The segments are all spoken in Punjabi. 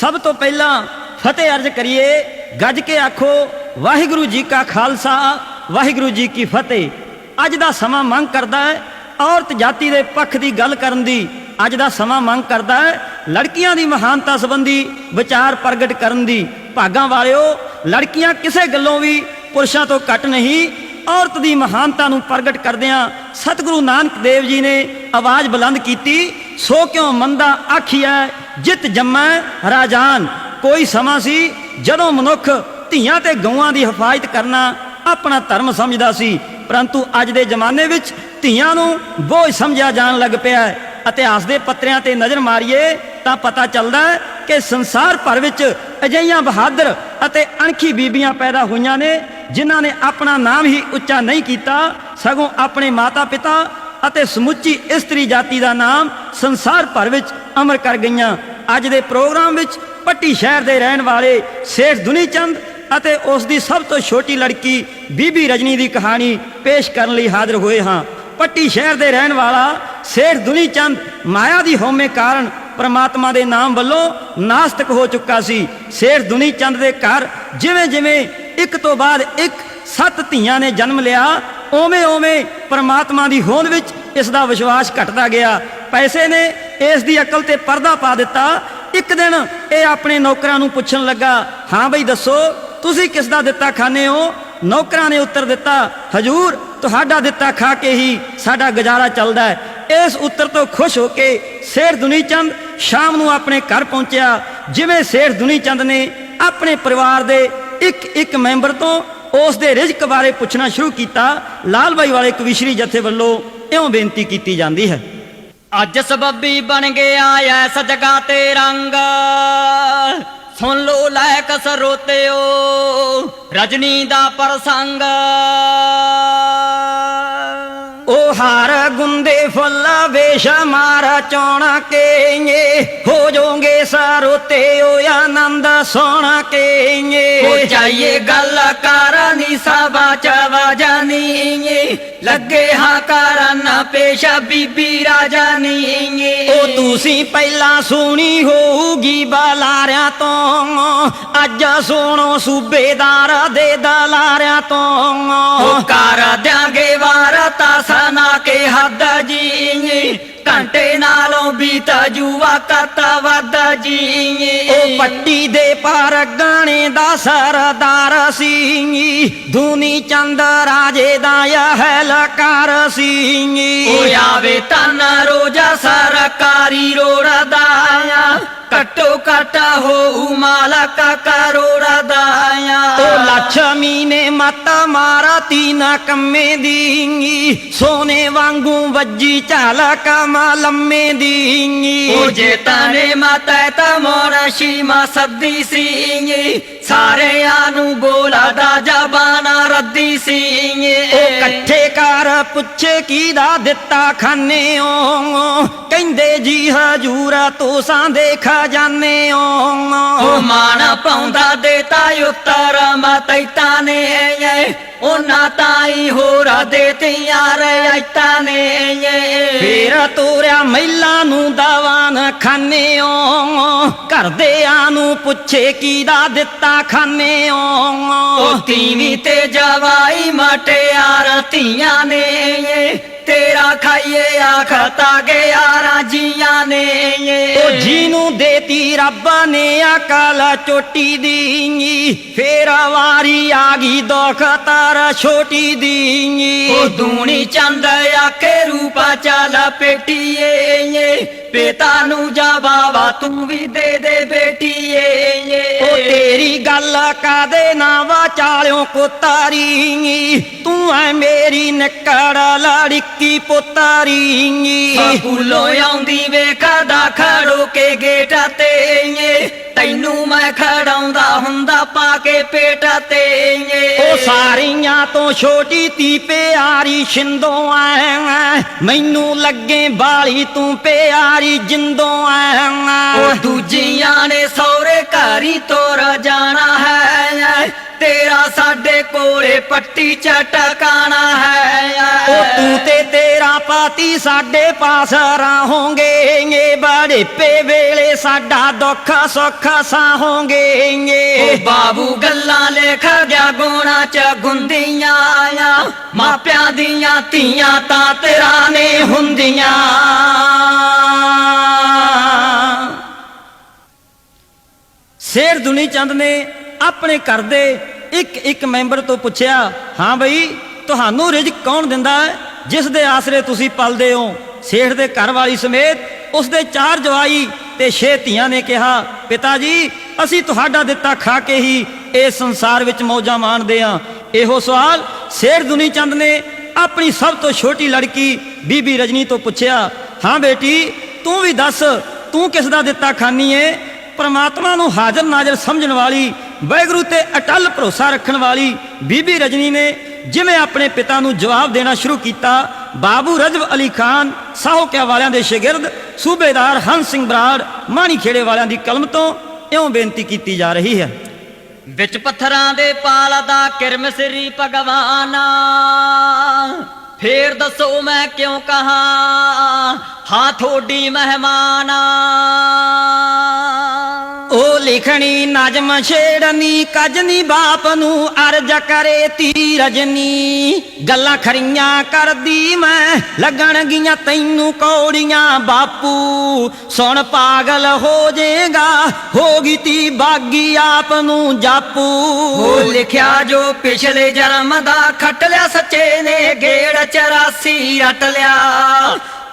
ਸਭ ਤੋਂ ਪਹਿਲਾਂ ਫਤਿਹ ਅਰਜ਼ ਕਰੀਏ, ਗੱਜ ਕੇ ਆਖੋ, ਵਾਹਿਗੁਰੂ ਜੀ ਕਾ ਖਾਲਸਾ, ਵਾਹਿਗੁਰੂ ਜੀ ਕੀ ਫਤਿਹ। ਅੱਜ ਦਾ ਸਮਾਂ ਮੰਗ ਕਰਦਾ ਹੈ, ਔਰਤ ਜਾਤੀ ਦੇ ਪੱਖ ਦੀ ਗੱਲ ਕਰਨ ਦੀ। ਅੱਜ ਦਾ ਸਮਾਂ ਮੰਗ ਕਰਦਾ ਹੈ, ਲੜਕੀਆਂ ਦੀ ਮਹਾਨਤਾ ਸੰਬੰਧੀ ਵਿਚਾਰ ਪ੍ਰਗਟ ਕਰਨ ਦੀ। ਭਾਗਾਂ ਵਾਲਿਓ, ਲੜਕੀਆਂ ਕਿਸੇ ਗੱਲੋਂ ਵੀ ਪੁਰਸ਼ਾਂ ਤੋਂ ਘੱਟ ਨਹੀਂ, ਔਰਤ ਦੀ ਮਹਾਨਤਾ ਨੂੰ ਪ੍ਰਗਟ ਕਰਦਿਆਂ ਸਤਿਗੁਰੂ ਨਾਨਕ ਦੇਵ ਜੀ ਨੇ ਆਵਾਜ਼ ਬੁਲੰਦ ਕੀਤੀ ਸੋ ਕਿਉ ਮੰਦਾ ਆਖੀਐ, ਜਿਤ ਜੰਮੈ ਰਾਜਾਨ। ਕੋਈ ਸਮਾਂ ਸੀ ਜਦੋਂ ਮਨੁੱਖ ਧੀਆਂ ਤੇ ਗਊਆਂ ਦੀ ਹਿਫਾਜ਼ਤ ਕਰਨਾ ਆਪਣਾ ਧਰਮ ਸਮਝਦਾ ਸੀ, ਪਰੰਤੂ ਅੱਜ ਦੇ ਜ਼ਮਾਨੇ ਵਿੱਚ ਧੀਆਂ ਨੂੰ ਬੋਝ ਸਮਝਿਆ ਜਾਣ ਲੱਗ ਪਿਆ ਹੈ ਇਤਿਹਾਸ ਦੇ ਪੱਤਰਿਆਂ ਤੇ ਨਜ਼ਰ ਮਾਰੀਏ ਤਾਂ ਪਤਾ ਚੱਲਦਾ ਹੈ ਕਿ ਸੰਸਾਰ ਭਰ ਵਿੱਚ ਅਜਿਹੀਆਂ ਬਹਾਦਰ ਅਤੇ ਅਣਖੀ ਬੀਬੀਆਂ ਪੈਦਾ ਹੋਈਆਂ ਨੇ, ਜਿਨ੍ਹਾਂ ਨੇ ਆਪਣਾ ਨਾਮ ਹੀ ਉੱਚਾ ਨਹੀਂ ਕੀਤਾ, ਸਗੋਂ ਆਪਣੇ ਮਾਤਾ-ਪਿਤਾ ਅਤੇ ਸਮੁੱਚੀ ਇਸਤਰੀ ਜਾਤੀ ਦਾ ਨਾਮ ਸੰਸਾਰ ਭਰ ਵਿੱਚ ਅਮਰ ਕਰ ਗਈਆਂ। ਅੱਜ ਦੇ ਪ੍ਰੋਗਰਾਮ ਵਿੱਚ ਪੱਟੀ ਸ਼ਹਿਰ ਦੇ ਰਹਿਣ ਵਾਲੇ ਸੇਠ ਦੁਨੀ ਚੰਦ ਅਤੇ ਉਸ ਦੀ ਸਭ ਤੋਂ ਛੋਟੀ ਲੜਕੀ ਬੀਬੀ ਰਜਨੀ ਦੀ ਕਹਾਣੀ ਪੇਸ਼ ਕਰਨ ਲਈ ਹਾਜ਼ਰ ਹੋਏ ਹਾਂ। ਪੱਟੀ ਸ਼ਹਿਰ ਦੇ ਰਹਿਣ ਵਾਲਾ ਸੇਠ ਦੁਨੀ ਚੰਦ ਮਾਇਆ ਦੀ ਹੋਮੇ ਕਾਰਨ ਪਰਮਾਤਮਾ ਦੇ ਨਾਮ ਵੱਲੋਂ ਨਾਸਤਕ ਹੋ ਚੁੱਕਾ ਸੀ। ਸੇਠ ਦੁਨੀ ਚੰਦ ਦੇ ਘਰ ਜਿਵੇਂ ਜਿਵੇਂ ਇੱਕ ਤੋਂ ਬਾਅਦ ਇੱਕ ਸੱਤ ਧੀਆਂ ਨੇ ਜਨਮ ਲਿਆ ਓਵੇਂ ਓਵੇਂ ਪਰਮਾਤਮਾ ਦੀ ਹੋਂਦ ਵਿੱਚ ਇਸ ਦਾ ਵਿਸ਼ਵਾਸ ਘਟਦਾ ਗਿਆ। ਪੈਸੇ ਨੇ, ਇਸ ਦੀ ਅਕਲ ਤੇ ਪਰਦਾ ਪਾ ਦਿੱਤਾ। ਇੱਕ ਦਿਨ ਇਹ ਆਪਣੇ ਨੌਕਰਾਂ ਨੂੰ ਪੁੱਛਣ ਲੱਗਾ, ਹਾਂ ਬਈ ਦੱਸੋ, ਤੁਸੀਂ ਕਿਸ ਦਾ ਦਿੱਤਾ ਖਾਣੇ ਹੋ? ਨੌਕਰਾਂ ਨੇ ਉੱਤਰ ਦਿੱਤਾ, ਹਜੂਰ, ਤੁਹਾਡਾ ਦਿੱਤਾ ਖਾ ਕੇ ਹੀ ਸਾਡਾ ਗੁਜ਼ਾਰਾ ਚੱਲਦਾ ਹੈ। ਇਸ ਉੱਤਰ ਤੋਂ ਖੁਸ਼ ਹੋ ਕੇ ਸ਼ੇਰ ਦੁਨੀ ਚੰਦ ਸ਼ਾਮ ਨੂੰ ਆਪਣੇ ਘਰ ਪਹੁੰਚਿਆ। ਜਿਵੇਂ ਸ਼ੇਰ ਦੁਨੀ ਚੰਦ ਨੇ ਆਪਣੇ ਪਰਿਵਾਰ ਦੇ ਇੱਕ ਇੱਕ ਮੈਂਬਰ ਤੋਂ ਉਸ ਦੇ ਰਿਜ਼ਕ ਬਾਰੇ ਪੁੱਛਣਾ ਸ਼ੁਰੂ ਕੀਤਾ ਲਾਲ ਬਾਈ ਵਾਲੇ ਕਵਿਸ਼ਰੀ ਜਥੇ ਵੱਲੋਂ ਇਉਂ ਬੇਨਤੀ ਕੀਤੀ ਜਾਂਦੀ ਹੈ। ਅੱਜ ਸਬੱਬੀ ਬਣ ਗਿਆ ਐਸ ਜਗ੍ਹਾ ਤੇ ਰੰਗ। ਸੁਣ ਲੋ ਲੈ ਕਸਰੋਤਿਓ, ਰਜਨੀ ਦਾ ਪ੍ਰਸੰਗ। ਹਾਰ ਗੁੰਦੇ ਫੁੱਲ ਵੇਸ਼ ਮਾਰ ਚੋਣਾ ਕੇ ਹੋ ਜੋਗੇ ਸਰੋਤੇ ਓ ਆਨੰਦ ਸੋਣਾ ਕੇ ਹੋ ਜਾਈਏ ਗੱਲ ਕਰਨੀ ਸਭਾ ਚ ਵਜਾਨੀ ਲੱਗੇ ਹਾਂ ਕਰਨ ਪੇਸ਼ਾ ਬੀਬੀ ਰਾਜਾਨੀ ਉਹ ਤੁਸੀਂ ਪਹਿਲਾਂ ਸੁਣੀ ਹੋਊਗੀ ਬਲਾਰਿਆਂ ਤੋਂ। ਅੱਜ ਸੁਣੋ ਸੂਬੇਦਾਰ ਦੇ ਦਲਾਰਿਆਂ ਤੋਂ। ਉਹ ਕਰ ਦਿਆਂਗੇ ਵਾਰਤਾ ਸਨਾ ਕੇ ਹੱਦ ਜੀ ਘੰਟੇ ਨਾਲੋਂ ਬੀਤ ਜੂਆ ਕਤਾ ਵੱਧ ਜੀ ਉਹ ਪੱਟੀ ਦੇ ਪਰ ਗਾਣੇ ਦਾ ਸਰਦਾਰ ਸੀ ਧੂਨੀ ਚੰਦ ਰਾਜੇ ਦਾ ਯਹਲਕਾਰ ਸੀ ਉਹ ਆਵੇ ਤਨ ਰੋਜਾ ਸਰਕਾਰੀ ਰੋੜਦਾ ਕਟੋ ਕਟ ਹੋ ਮਾਲਕ ਕਰੋੜਾ ਦਾਇਆ ਉਹ ਲక్ష్ਮੀ ਨੇ ਮਤ ਮਾਰਤੀ ਨਾ ਕੰਮੇ ਦੀ ਸੋਨੇ ਵਾਂਗੂ ਵੱਜੀ ਝਲਕ ਮਲੰਮੇ ਦੀ ਉਹ ਜੇ ਤਾਨੇ ਮਾਤਾ ਤਾਂ ਮੋਰ ਸ਼ੀਮਾ ਸੱਦੀ ਸੀ ਸਾਰਿਆਂ ਨੂੰ ਬੋਲਾ ਦਾ ਜ਼ਬਾਨਾ ਰੱਦੀ ਸੀ ਉਹ ਇਕੱਠੇ ਕਰ ਪੁੱਛੇ ਕੀ ਦਾ ਦਿੱਤਾ ਖਾਨੇਓ। ਕਹਿੰਦੇ ਜੀ ਹਜੂਰ ਤੋਸਾਂ ਦੇ ਖਜ਼ਾਨੇਓ। ਉਹ ਮਾਣਾ ਪਾਉਂਦਾ ਦੇਤਾ ਉੱਤਰ ਮਤੈਤਾ ਨੇ। ਉਹਨਾਂ ਤਾਈ ਹੋਰਾ ਦੇ ਤਿਆਰ ਆਇਤਾ ਨੇ। ਫੇਰ ਤੋਰਿਆ ਮਹਿਲਾ ਨੂੰ ਦਵਾਨ ਖਾਨੇਓ। ਘਰਦਿਆਂ ਨੂੰ ਪੁੱਛੇ ਕੀ ਦਾ ਦਿੱਤਾ ਖਾਨੇਓ। ਉਹ ਤੀਵੀਂ ਤੇ ਜਵਾਈ ਮਟਿਆਰ ਧੀਆਂ ਨੇ। ਤੇਰਾ ਖਾਈਏ ਆਖਤਾ ਗਿਆ ਰਾਜੀਆਂ ਨੇ ਉਹ ਜੀ ਨੂੰ ਦੇਤੀ ਰੱਬ ਨੇ ਅਕਲ ਚੋਟੀ ਦੀ ਫੇਰ ਵਾਰੀ ਆ ਗਈ ਦੁੱਖ ਤਰ ਛੋਟੀ ਦੀ ਉਹ ਦੂਣੀ ਚੰਦ ਆਖੇ ਰੂਪਾ ਚਾਲ ਪੇਟੀਏ ਪਿਤਾ ਨੂੰ ਜਾ ਬਾਬਾ ਤੂੰ ਵੀ ਦੇ ਦੇ ਬੇਟੀਏ ਉਹ ਤੇਰੀ ਗੱਲ ਕਾਦੇ ਨਾ ਵਾਚਾਲਿਓ ਪੁੱਤਾਰੀ ਤੂੰ ਐ ਮੇਰੀ ਨਿਕੜ ਲੜਕੀ ਪੁੱਤਾਰੀ ਸਕੂਲੋਂ ਆਉਂਦੀ ਵੇਖਦਾ ਖੜੋ ਕੇ ਗੇਟ ਤੇ ਤੈਨੂੰ ਮੈਂ ਖੜਾਉਂਦਾ ਹੁੰਦਾ ਪਾ ਕੇ ਪੇਟ ਤੇ ਉਹ ਸਾਰੀਆਂ ਤੋਂ ਛੋਟੀ ਤੀ ਪਿਆਰੀ ਛਿੰਦੋਂ ਐ। ਮੈਨੂੰ ਲੱਗੇ ਬਾਲੀ ਤੂੰ ਪਿਆਰੀ ਜਿੰਦੋਂ ਐ। ਉਹ ਦੂਜੀਆਂ ਨੇ ਸੌਰੇ ਘਰੀ ਤੋਰ ਜਾਣਾ ਹੈ। ਤੇਰਾ ਸਾਡੇ ਕੋਲੇ ਪੱਟੀ ਚ ਟਿਕਾਣਾ ਹੈ ਉਹ ਤੂੰ ਤੇ ਤੇਰਾ ਪਾਤੀ ਸਾਡੇ ਪਾਸ ਰਾਹੋਂਗੇ ਏ ਬੜੇ ਪੇ ਵੇਲੇ ਸਾਡਾ ਦੁੱਖ ਸੁੱਖ ਸਾਹੋਂਗੇ ਏ ਬਾਬੂ ਗੱਲਾਂ ਲਿਖ ਗਿਆ ਗੋਣਾ ਚ ਗੁੰਦੀਆਂ ਆ ਮਾਪਿਆਂ ਦੀਆਂ ਧੀਆਂ ਤਾਂ ਤੇਰਾ ਨੇ ਹੁੰਦੀਆਂ। ਸ਼ੇਰ ਦੁਨੀ ਚੰਦ ਨੇ ਆਪਣੇ ਘਰ ਦੇ ਇੱਕ ਇੱਕ ਮੈਂਬਰ ਤੋਂ ਪੁੱਛਿਆ, ਹਾਂ ਬਈ, ਤੁਹਾਨੂੰ ਰਿਜ਼ਕ ਕੌਣ ਦਿੰਦਾ ਹੈ? ਜਿਸ ਦੇ ਆਸਰੇ ਤੁਸੀਂ ਪਲਦੇ ਹੋ। ਸੇਠ ਦੇ ਘਰ ਵਾਲੀ ਸਮੇਤ ਉਸ ਦੇ ਚਾਰ ਜਵਾਈ ਤੇ ਛੇ ਧੀਆਂ ਨੇ ਕਿਹਾ, ਪਿਤਾ ਜੀ, ਅਸੀਂ ਤੁਹਾਡਾ ਦਿੱਤਾ ਖਾ ਕੇ ਹੀ ਇਸ ਸੰਸਾਰ ਵਿੱਚ ਮੌਜਾਂ ਮਾਣਦੇ ਹਾਂ। ਇਹੋ ਸਵਾਲ ਸ਼ੇਠ ਦੁਨੀ ਚੰਦ ਨੇ ਆਪਣੀ ਸਭ ਤੋਂ ਛੋਟੀ ਲੜਕੀ ਬੀਬੀ ਰਜਨੀ ਤੋਂ ਪੁੱਛਿਆ, ਹਾਂ ਬੇਟੀ, ਤੂੰ ਵੀ ਦੱਸ, ਤੂੰ ਕਿਸ ਦਾ ਦਿੱਤਾ ਖਾਨੀ ਏ? ਪਰਮਾਤਮਾ ਨੂੰ ਹਾਜ਼ਰ ਨਾਜ਼ਰ ਸਮਝਣ ਵਾਲੀ ਵਾਹਿਗੁਰੂ ਤੇ ਅਟਲ ਭਰੋਸਾ ਰੱਖਣ ਵਾਲੀ ਬੀਬੀ ਰਜਨੀ ਨੇ ਜਿਵੇਂ ਆਪਣੇ ਪਿਤਾ ਨੂੰ ਜਵਾਬ ਦੇਣਾ ਸ਼ੁਰੂ ਕੀਤਾ, ਬਾਬੂ ਰਜਬ ਅਲੀ ਖਾਨ, ਸਾਹੋਕਿਆ ਵਾਲਿਆਂ ਦੇ ਸ਼ਾਗਿਰਦ, ਸੂਬੇਦਾਰ ਹੰਸ ਸਿੰਘ ਬਰਾੜ, ਮਾਣੀ ਖੇੜੇ ਵਾਲਿਆਂ ਦੀ ਕਲਮ ਤੋਂ ਇਉਂ ਬੇਨਤੀ ਕੀਤੀ ਜਾ ਰਹੀ ਹੈ। ਵਿੱਚ ਪੱਥਰਾਂ ਦੇ ਪਾਲ ਦਾ ਕਿਰਮ ਸ੍ਰੀ ਭਗਵਾਨਾ। ਫੇਰ ਦੱਸੋ ਮੈਂ ਕਿਉਂ ਕਹਾ, ਹਾਂ ਥੋੜੀ ਮਹਿਮਾਨਾ। ਲਿਖਣੀ ਨਜਮ ਛੇੜਨੀ ਕਜਨੀ ਬਾਪ ਨੂੰ ਅਰਜ ਕਰੇ ਤੀ ਰਜਨੀ ਗੱਲਾਂ ਖਰੀਆਂ ਕਰਦੀ ਮੈਂ ਲੱਗਣ ਗੀਆਂ ਤੈਨੂੰ ਕੌੜੀਆਂ ਬਾਪੂ। ਸੁਣ ਪਾਗਲ ਹੋ ਜਾਏਗਾ ਹੋਗੀ ਤੀ ਬਾਗੀ ਆਪ ਨੂੰ ਜਾਪੂ। ਉਹ ਲਿਖਿਆ ਜੋ ਪਿਛਲੇ ਜਨਮ ਦਾ ਖੱਟ ਲਿਆ ਸੱਚੇ ਨੇ ਗੇੜ 84 ਰਟ ਲਿਆ।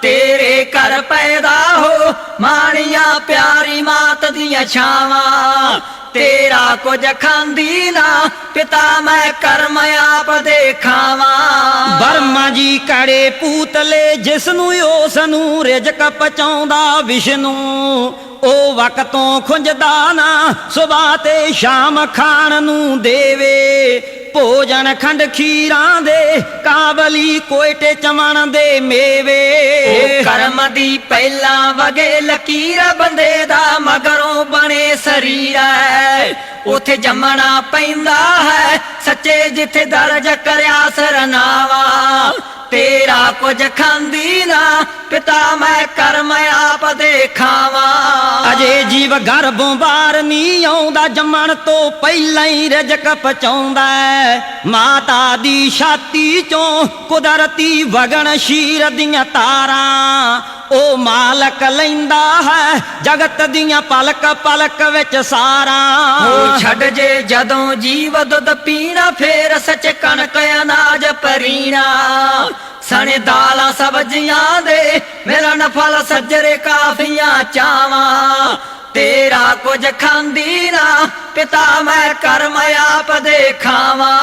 ਤੇਰੇ ਘਰ ਪੈਦਾ ਹੋ, ਮਾਣੀਆਂ ਪਿਆਰੀ ਮਾਤ ਦੀਆਂ ਛਾਵਾਂ। ਤੇਰਾ ਕੁਝ ਖਾਂਦੀ ਨਾ, ਪਿਤਾ ਮੈਂ ਕਰਮ ਆਪ ਦੇਖਾਵਾਂ। ਬਰਮਾ ਜੀ ਕੜੇ ਪੂਤਲੇ ਜਿਸ ਨੂੰ ਉਸ ਨੂੰ ਰਿਜਕ ਪਚਾਉਂਦਾ ਵਿਸ਼ਨੂੰ। ਉਹ ਵਕਤੋਂ ਖੁੰਝਦਾ ਨਾ, ਸੁਬਾਹ ਤੇ ਸ਼ਾਮ ਖਾਣ ਨੂੰ ਦੇਵੇ। ਭੋਜਨ ਖੰਡ ਖੀਰਾਂ ਦੇ, ਕਾਬਲੀ ਕੋਇਟੇ ਚਮਣ ਦੇ ਮੇਵੇ। ਉਹ ਕਰਮ ਦੀ ਪਹਿਲਾਂ ਵਗੇ ਲਕੀਰ ਬੰਦੇ ਦਾ ਮਗਰੋਂ ਬਣੇ ਸਰੀਰ ਹੈ। ਉਥੇ ਜੰਮਣਾ ਪੈਂਦਾ ਹੈ, ਸੱਚੇ ਜਿੱਥੇ ਦਰਜ ਕਰਿਆ ਸਰਨਾਵਾ ਤੇਰਾ ਕੁਝ ਖਾਂਦੀ ਨਾ, ਪਿਤਾ ਮੈਂ ਕਰਮ ਆਪ ਦੇਖਾਵਾਂ। ਅਜੇ ਜੀਵ ਗਰਭੋਂ ਬਾਹਰ ਨਹੀਂ ਆਉਂਦਾ, ਜੰਮਣ ਤੋਂ ਪਹਿਲਾਂ ਹੀ ਰਜਕ ਪਚਾਉਂਦਾ ਮਾਤਾ ਦੀ ਛਾਤੀ ਚੋਂ ਕੁਦਰਤੀ ਵਗਣ ਸ਼ੀਰ ਦੀਆਂ ਤਾਰਾਂ ਉਹ ਮਾਲਕ ਲੈਂਦਾ ਹੈ, ਜਗਤ ਦੀਆਂ ਪਲਕ ਪਲਕ ਵਿੱਚ ਸਾਰਾਂ। ਹੋ ਛੱਡ ਜੇ ਜਦੋਂ ਜੀਵ ਦੁੱਧ ਪੀਣਾ, ਫੇਰ ਸੱਚ ਕਣਕ ਅਨਾਜ ਪਰੀਣਾ। ਸਣੇ ਦਾਲਾਂ ਸਬਜ਼ੀਆਂ ਦੇ, ਮਿਲਣ ਫਲ ਸੱਜਰੇ ਕਾਫੀਆਂ ਚਾਵਾਂ। ਤੇਰਾ ਕੁਝ ਖਾਂਦੀ ਨਾ ਪਿਤਾ ਮੈਂ ਕਰਮ ਆਪ ਦੇਖਾਵਾਂ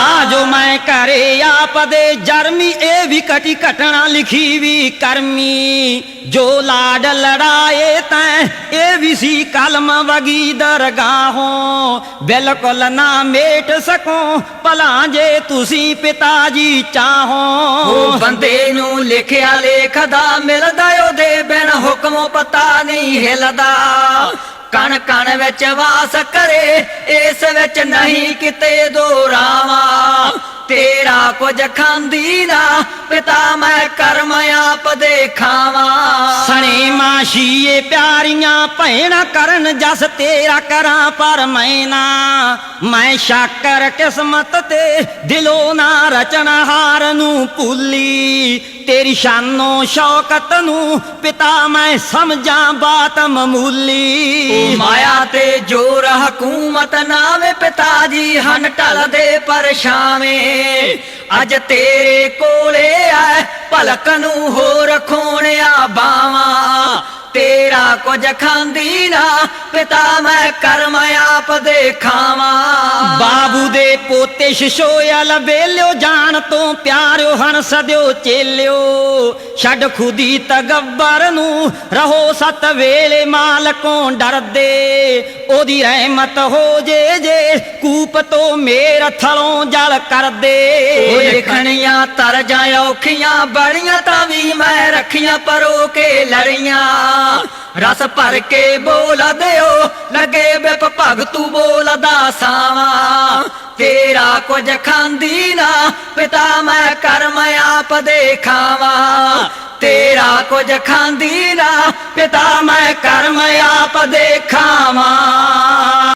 ਆਜੋ ਮੈਂ ਘਰੇ ਆਪ ਦੇ ਜਰਮੀ ਇਹ ਵੀ ਕਟੀ ਘਟਣਾ ਲਿਖੀ ਵੀ ਕਰਮੀ। ਜੋ ਲਾਡ ਲੜਾਏ ਤੈਂ ਇਹ ਵੀ ਸੀ ਕਲਮ ਵਗੀ ਦਰਗਾਹੋਂ। ਬਿਲਕੁਲ ਨਾ ਮੇਟ ਸਕੋ ਭਲਾ ਜੇ ਤੁਸੀਂ ਪਿਤਾ ਜੀ ਉਹ ਚਾਹੋ ਬੰਦੇ ਨੂੰ ਲਿਖਿਆ ਲੇਖਦਾ ਮਿਲਦਾ ਉਹਦੇ ਬਿਨ ਹੁਕਮੋਂ ਪਤਾ ਨਹੀਂ ਹਿਲਦਾ। ਕਣ ਕਣ ਵਿੱਚ ਵਾਸ ਕਰੇ, ਇਸ ਵਿੱਚ ਨਹੀਂ ਕਿਤੇ ਦੋਰਾਵਾ ਤੇਰਾ ਕੁਝ ਖਾਂਦੀ ਨਾ, ਪਿਤਾ ਮੈਂ ਕਰਮ ਆਪ ਦੇਖਾਵਾਂ। ਸਣੇ ਮਾਸ਼ੀਏ ਪਿਆਰੀਆਂ, ਭੈਣਾ ਕਰਨ ਜਸ ਤੇਰਾ ਕਰਾਂ ਪਰ ਮੈਂ ਨਾ। ਮੈਂ ਸ਼ਾਕਰ ਕਿਸਮਤ ਤੇ ਦਿਲੋਂ ਨਾ ਰਚਣਾ ਹਾਰ ਨੂੰ ਭੁੱਲੀ। ਤੇਰੀ ਸ਼ਾਨੋ ਸ਼ੌਕਤ ਨੂੰ ਪਿਤਾ ਮੈਂ ਸਮਝਾਂ ਬਾਤ ਮਾਮੂਲੀ। ਮਾਇਆ ਤੇ ਜੋਰ ਹਕੂਮਤ ਨਾਵੇ ਪਿਤਾ ਜੀ, ਹਨ ਢਲਦੇ ਪਰਛਾਵੇਂ ਅੱਜ ਤੇਰੇ ਕੋਲੇ ਆ ਭਲਕ ਨੂੰ ਹੋਰ ਖੋਣਿਆ ਬਾਵਾਂ। ਤੇਰਾ ਕੁਝ ਖਾਂਦੀ ਨਾ ਪਿਤਾ ਮੈਂ ਕਰਮ ਆਪ ਦੇਖਾਵਾਂ। ਬਾਬੂ ਦੇ ਪੋਤੇ ਸ਼ਿਸ਼ੋਇਲ ਵੇਲਿਓ, ਜਾਣ ਤੋਂ ਪਿਆਰਿਓ ਹਣ ਸਦਿਓ ਚੇਲਿਓ। ਛੱਡ ਖੁਦੀ ਤਗੱਬਰ ਨੂੰ ਰਹੋ ਸਤ ਵੇਲੇ ਮਾਲਕੋਂ ਡਰਦੇ। ਉਹਦੀ ਰਹਿਮਤ ਹੋ ਜੇ ਜੇ ਕੂਪ ਤੋਂ ਮੇਰ ਥਲੋਂ ਜਲ ਉਹ ਕਰਦੇ ਲਿਖਣੀਆਂ ਤਰ ਜਾ ਔਖੀਆਂ ਬੜੀਆਂ ਤਾਂ ਵੀ ਮੈਂ ਰੱਖੀਆਂ ਪਰੋ ਕੇ ਲੜੀਆਂ। ਰਸ ਭਰ ਕੇ ਬੋਲ ਦਿਓ ਲੱਗੇ ਬਿਪ ਭਗਤੂ ਬੋਲਦਾ ਸਾਵਾਂ। ਤੇਰਾ ਕੁਝ ਖਾਂਦੀ ਨਾ ਪਿਤਾ ਮੈਂ ਕਰਮ ਆਪ ਦੇਖਾਵਾਂ ਤੇਰਾ ਕੁਝ ਖਾਂਦੀ ਨਾ ਪਿਤਾ ਮੈਂ ਕਰਮ ਆਪ ਦੇਖਾਵਾਂ।